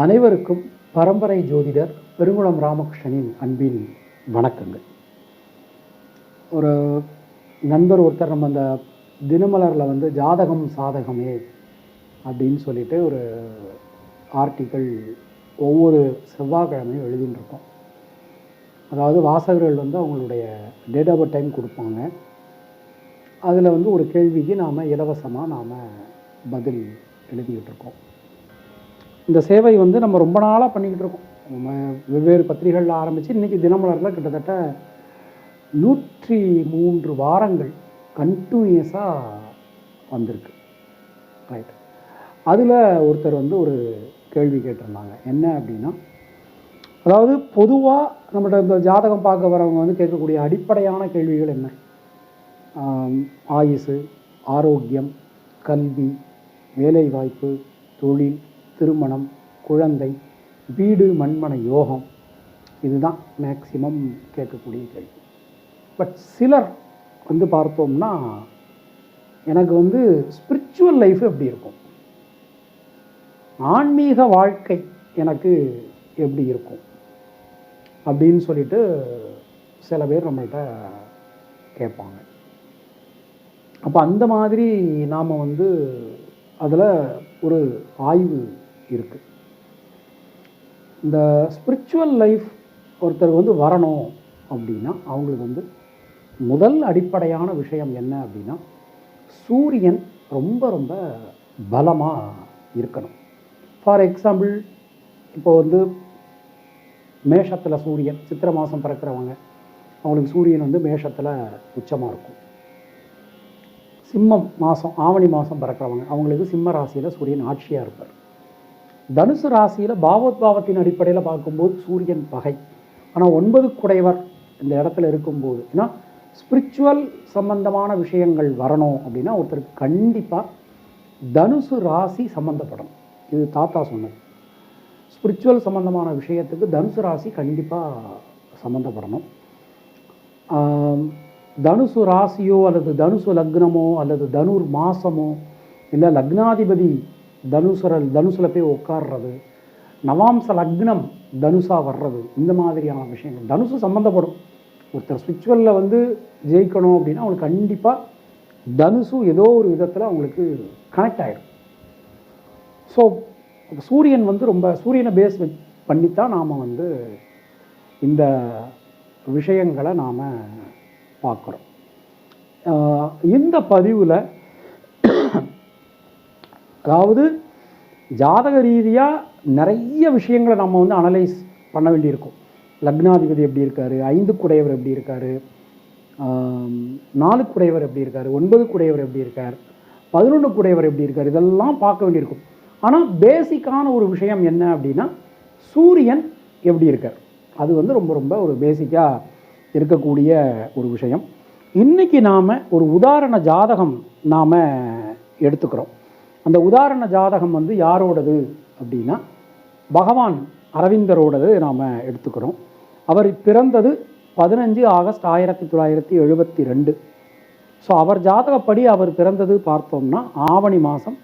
அனைவருக்கும் பரம்பரை ஜோதிடர் பெருங்குளம் ராமகிருஷ்ணனின் அன்பின் வணக்கங்கள். ஒரு நண்பர் ஒருத்தர் நம்ம அந்த தினமலரில் வந்து ஜாதகம் சாதகமே அப்படின்னு சொல்லிட்டு ஒரு ஆர்டிக்கிள் ஒவ்வொரு செவ்வாய்க்கிழமையும் எழுதின்னு அதாவது வாசகர்கள் வந்து அவங்களுடைய டேட் ஆஃப் டைம் கொடுப்பாங்க. அதில் வந்து ஒரு கேள்விக்கு நாம் இலவசமாக நாம் பதில் எழுதிக்கிட்டு இருக்கோம் இந்த சேவை வந்து நம்ம ரொம்ப நாளாக பண்ணிக்கிட்டு இருக்கோம். வெவ்வேறு பத்திரிகைகளில் ஆரம்பித்து இன்றைக்கி தினமலரில் கிட்டத்தட்ட நூற்றி மூன்று வாரங்கள் கண்டினியூஸாக வந்திருக்கு. ரைட் அதில் ஒருத்தர் வந்து ஒரு கேள்வி கேட்டிருந்தாங்க. என்ன அப்படின்னா அதாவது பொதுவாக நம்மகிட்ட இந்த ஜாதகம் பார்க்க வரவங்க வந்து கேட்கக்கூடிய அடிப்படையான கேள்விகள் என்ன? ஆயுசு ஆரோக்கியம் கல்வி வேலைவாய்ப்பு தொழில் திருமணம் குழந்தை வீடு மண்மனை யோகம். இதுதான் மேக்சிமம் கேட்கக்கூடிய கேள்வி. பட் சிலர் வந்து பார்த்தோம்னா எனக்கு வந்து ஸ்பிரிச்சுவல் லைஃப் எப்படி இருக்கும்? ஆன்மீக வாழ்க்கை எனக்கு எப்படி இருக்கும்? அப்படின்னு சொல்லிட்டு சில பேர் நம்மள்கிட்ட கேட்பாங்க. அப்போ அந்த மாதிரி நாம் வந்து அதில் ஒரு ஆய்வு இருக்குது இந்த ஸ்பிரிச்சுவல் லைஃப் ஒருத்தர் வந்து வரணும் அப்படின்னா அவங்களுக்கு வந்து முதல் அடிப்படையான விஷயம் என்ன அப்படின்னா சூரியன் ரொம்ப ரொம்ப பலமாக இருக்கணும். ஃபார் எக்ஸாம்பிள் இப்போ வந்து மேஷத்தில் சூரியன் சித்திரை மாதம் பிறக்கிறவங்க அவங்களுக்கு சூரியன் வந்து மேஷத்தில் உச்சமாக இருக்கும். சிம்மம் மாதம் ஆவணி மாதம் பிறக்கிறவங்க அவங்களுக்கு சிம்ம ராசியில் சூரியன் ஆட்சியாக இருப்பார். தனுசு ராசியில் பாவோத்பாவத்தின் அடிப்படையில் பார்க்கும்போது சூரியன் பகை. ஆனால் ஒன்பது குடைவர் இந்த இடத்துல இருக்கும்போது ஏன்னா ஸ்பிரிச்சுவல் சம்பந்தமான விஷயங்கள் வரணும் அப்படின்னா ஒருத்தருக்கு கண்டிப்பாக தனுசு ராசி சம்மந்தப்படணும் இது தாத்தா சொன்னது. ஸ்பிரிச்சுவல் சம்மந்தமான விஷயத்துக்கு தனுசு ராசி கண்டிப்பாக சம்மந்தப்படணும் தனுசு ராசியோ அல்லது தனுசு லக்னமோ அல்லது தனுர் மாசமோ இல்லை லக்னாதிபதி தனுசுர தனுசில் போய் உட்கார்றது நவாம்ச லக்னம் தனுசாக வர்றது இந்த மாதிரியான விஷயங்கள். தனுசு சம்மந்தப்படும் ஒருத்தர் ஸ்பிரிச்சுவலில் வந்து ஜெயிக்கணும் அப்படின்னா அவங்களுக்கு கண்டிப்பாக தனுசு ஏதோ ஒரு விதத்தில் அவங்களுக்கு கனெக்ட் ஆகிடும் ஸோ சூரியன் வந்து ரொம்ப சூரியனை பேஸ் பண்ணித்தான் நாம் வந்து இந்த விஷயங்களை நாம் பார்க்குறோம். இந்த பதிவில் அதாவது ஜாதக ரீதியாக நிறைய விஷயங்களை நம்ம வந்து அனலைஸ் பண்ண வேண்டியிருக்கும். லக்னாதிபதி எப்படி இருக்காரு? ஐந்து குடையவர் எப்படி இருக்காரு? நாலு குடையவர் எப்படி இருக்காரு? ஒன்பது குடையவர் எப்படி இருக்கார்? பதினொன்று குடையவர் எப்படி இருக்கார்? இதெல்லாம் பார்க்க வேண்டியிருக்கும். ஆனால் பேசிக்கான ஒரு விஷயம் என்ன அப்படின்னா சூரியன் எப்படி இருக்கார்? அது வந்து ரொம்ப ரொம்ப ஒரு பேசிக்காக இருக்கக்கூடிய ஒரு விஷயம். இன்னைக்கு நாம் ஒரு உதாரண ஜாதகம் நாம் எடுத்துக்கிறோம். அந்த உதாரண ஜாதகம் வந்து யாரோடது அப்படின்னா பகவான் அரவிந்தரோடது நாம் எடுத்துக்கிறோம். அவர் பிறந்தது பதினஞ்சு ஆகஸ்ட் ஆயிரத்தி தொள்ளாயிரத்தி எழுபத்தி ரெண்டு ஸோ அவர் ஜாதகப்படி அவர் பிறந்தது பார்த்தோம்னா ஆவணி மாதம்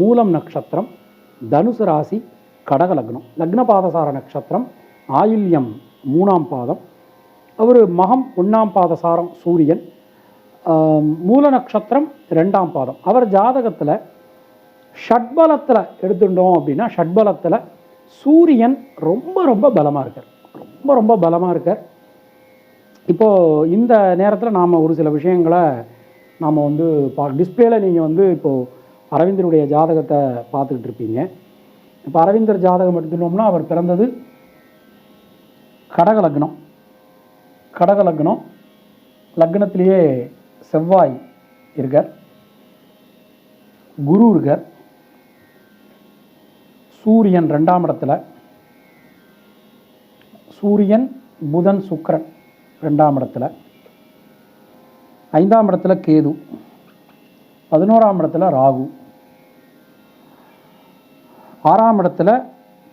மூலம் நட்சத்திரம் தனுசு ராசி கடக லக்னம் லக்ன பாதசார நட்சத்திரம் ஆயில்யம் மூணாம் பாதம். அவர் மகம் ஒன்றாம் பாதசாரம் சூரியன். மூல நட்சத்திரம் ரெண்டாம் பாதம். அவர் ஜாதகத்தில் ஷட்பலத்தில் எடுத்துட்டோம் அப்படின்னா ஷட்பலத்தில் சூரியன் ரொம்ப ரொம்ப பலமாக இருக்கார். ரொம்ப ரொம்ப பலமாக இருக்கார். இப்போது இந்த நேரத்தில் நாம் ஒரு சில விஷயங்களை நாம் வந்து பா டிஸ்பிளேல நீங்கள் வந்து இப்போது அரவிந்தருடைய ஜாதகத்தை பார்த்துக்கிட்டு இருப்பீங்க. இப்போ அரவிந்தர் ஜாதகம் எடுத்துட்டோம்னா அவர் பிறந்தது கடக லக்னம். கடக லக்னம் லக்னத்திலேயே செவ்வாய் இருக்கார். குரு இருக்கார். சூரியன் ரெண்டாம் இடத்துல. சூரியன் புதன் சுக்கரன் ரெண்டாம் இடத்துல. ஐந்தாம் இடத்துல கேது. பதினோராம் இடத்துல ராகு. ஆறாம் இடத்துல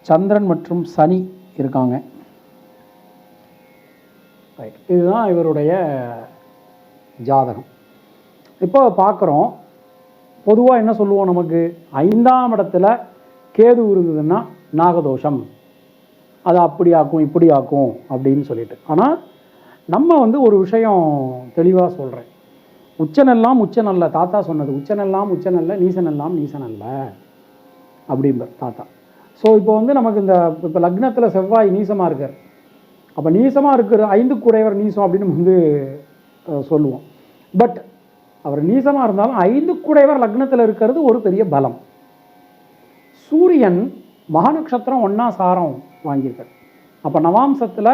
சந்திரன் மற்றும் சனி இருக்காங்க. ரைட் இதுதான் இவருடைய ஜாதகம். இப்போ பார்க்குறோம். பொதுவாக என்ன சொல்லுவோம் நமக்கு? ஐந்தாம் இடத்துல கேது இருந்ததுன்னா நாகதோஷம். அதை அப்படி ஆக்கும் இப்படி ஆக்கும் அப்படின்னு சொல்லிட்டு. ஆனால் நம்ம வந்து ஒரு விஷயம் தெளிவாக சொல்கிறேன் உச்சனெல்லாம் உச்சனல்ல தாத்தா சொன்னது உச்சனெல்லாம் உச்சனல்ல நீசனெல்லாம் நீசனல்ல அப்படிம்பார் தாத்தா. ஸோ இப்போ வந்து நமக்கு இந்த இப்போ லக்னத்தில் செவ்வாய் நீசமாக இருக்கார். அப்போ நீசமாக இருக்கிற ஐந்து குறைவர் நீசம் அப்படின்னு வந்து சொல்லுவோம். பட் அவர் நீசமாக இருந்தாலும் ஐந்து குடையவர் லக்னத்தில் இருக்கிறது ஒரு பெரிய பலம். சூரியன் மகா நட்சத்திரம் ஒன்றா சாரம் வாங்கியிருக்கார். அப்போ நவாம்சத்தில்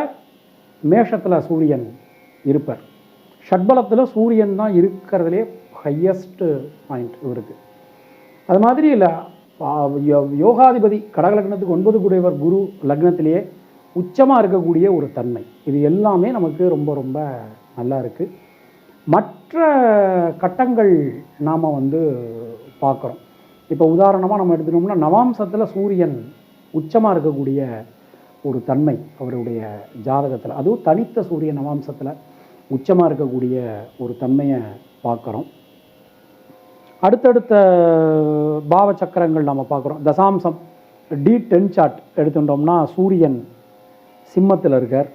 மேஷத்தில் சூரியன் இருப்பார். ஷட்பலத்தில் சூரியன் தான் இருக்கிறதுலே ஹையஸ்ட்டு பாயிண்ட் இவருக்கு. அது மாதிரி இல்லை யோகாதிபதி கடக லக்னத்துக்கு ஒன்பது கூடியவர் குரு லக்னத்திலேயே உச்சமாக இருக்கக்கூடிய ஒரு தன்மை. இது எல்லாமே நமக்கு ரொம்ப ரொம்ப நல்லா இருக்குது மற்ற கட்டங்கள் நாம் வந்து பார்க்குறோம். இப்போ உதாரணமாக நம்ம எடுத்துட்டோம்னா நவாம்சத்தில் சூரியன் உச்சமாக இருக்கக்கூடிய ஒரு தன்மை அவருடைய ஜாதகத்தில். அதுவும் தனித்த சூரியன் நவாம்சத்தில் உச்சமாக இருக்கக்கூடிய ஒரு தன்மையை பார்க்குறோம். அடுத்தடுத்த பாவ சக்கரங்கள் நம்ம பார்க்குறோம். தசாம்சம் டி டென் சார்ட் எடுத்துட்டோம்னா சூரியன் சிம்மத்தில் இருக்கார்.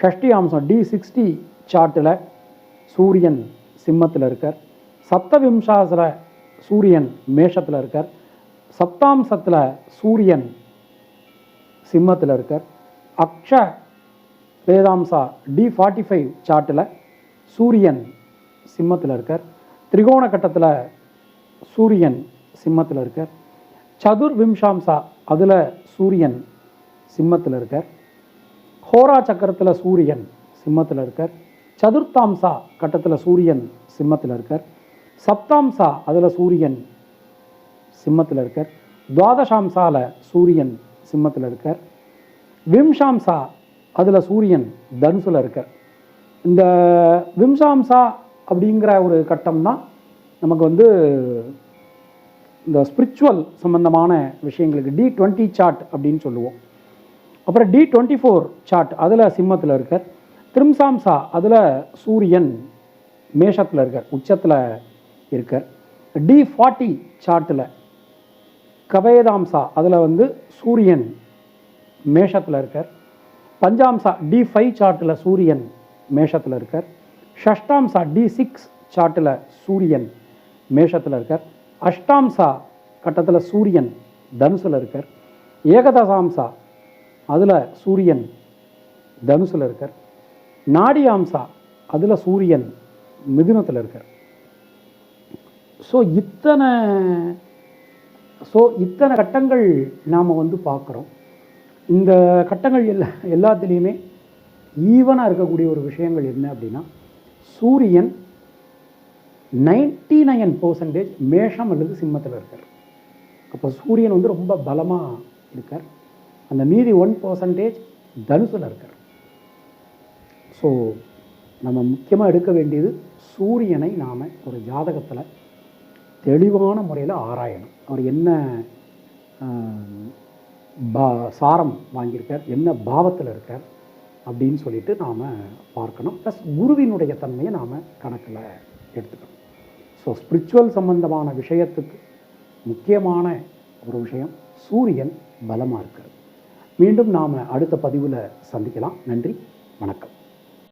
ஷஷ்டி அம்சம் டி சிக்ஸ்டி சார்ட்டில் சூரியன் சிம்மத்தில் இருக்கார். சப்தவிம்சாசில் சூரியன் மேஷத்தில் இருக்கார். சப்தாம்சத்தில் சூரியன் சிம்மத்தில் இருக்கார். அக்ஷ வேதாம்சா டி ஃபார்ட்டி ஃபைவ் சார்ட்டில் சூரியன் சிம்மத்தில் இருக்கார். திரிகோண கட்டத்தில் சூரியன் சிம்மத்தில் இருக்கார். சதுர் விம்சாம்சா அதில் சூரியன் சிம்மத்தில் இருக்கார். ஹோரா சக்கரத்தில் சூரியன் சிம்மத்தில் இருக்கார். சதுர்த்தாம்சா கட்டத்தில் சூரியன் சிம்மத்தில் இருக்கார். சப்தாம்சா அதில் சூரியன் சிம்மத்தில் இருக்கார். துவாதசாம்சாவில் சூரியன் சிம்மத்தில் இருக்கார். விம்சாம்சா அதில் சூரியன் தனுசில் இருக்கார். இந்த விம்சாம்சா அப்படிங்கிற ஒரு கட்டம்னா நமக்கு வந்து இந்த ஸ்பிரிச்சுவல் சம்பந்தமான விஷயங்களுக்கு டி டுவெண்ட்டி சார்ட் அப்படின்னு சொல்லுவோம். அப்புறம் டி டுவெண்ட்டி ஃபோர் சார்ட் அதில் சிம்மத்தில் இருக்கார். திரிம்சாம்சா அதில் சூரியன் மேஷத்தில் இருக்கார். உச்சத்தில் இருக்கார் டி ஃபார்ட்டி சார்ட்டில் கபேதாம்சா அதில் வந்து சூரியன் மேஷத்தில் இருக்கார். பஞ்சாம்சா டி ஃபைவ் சார்ட்டில் சூரியன் மேஷத்தில் இருக்கார். ஷஷ்டாம்சா டி சிக்ஸ் சார்ட்டில் சூரியன் மேஷத்தில் இருக்கார். அஷ்டாம்சா கட்டத்தில் சூரியன் தனுசில் இருக்கார். ஏகதசாம்சா அதில் சூரியன் தனுசில் இருக்கார். நாடியாம்சா அதில் சூரியன் மிதுனத்தில் இருக்கார். ஸோ இத்தனை ஸோ இத்தனை கட்டங்கள் நாம் வந்து பார்க்குறோம். இந்த கட்டங்கள் எல்லா எல்லாத்துலேயுமே ஈவனாக இருக்கக்கூடிய ஒரு விஷயங்கள் என்ன அப்படின்னா சூரியன் நைன்டி நைன் பர்சன்டேஜ் மேஷம் அல்லது சிம்மத்தில் இருக்கார். அப்போ சூரியன் வந்து ரொம்ப பலமாக இருக்கார். அந்த மீதி ஒன் பர்சன்டேஜ் தனுசில் இருக்கார். ஸோ நம்ம முக்கியமாக எடுக்க வேண்டியது சூரியனை நாம் ஒரு ஜாதகத்தில் தெளிவான முறையில் ஆராயணும். அவர் என்ன பா சாரம் வாங்கியிருக்கார் என்ன பாவத்தில் இருக்கார் அப்படின்னு சொல்லிட்டு நாம் பார்க்கணும். ப்ளஸ் குருவினுடைய தன்மையை நாம் கணக்கில் எடுத்துக்கணும். ஸோ ஸ்பிரிச்சுவல் சம்பந்தமான விஷயத்துக்கு முக்கியமான ஒரு விஷயம் சூரியன் பலமாக இருக்கிறது. மீண்டும் நாம் அடுத்த பதிவில் சந்திக்கலாம். நன்றி வணக்கம்.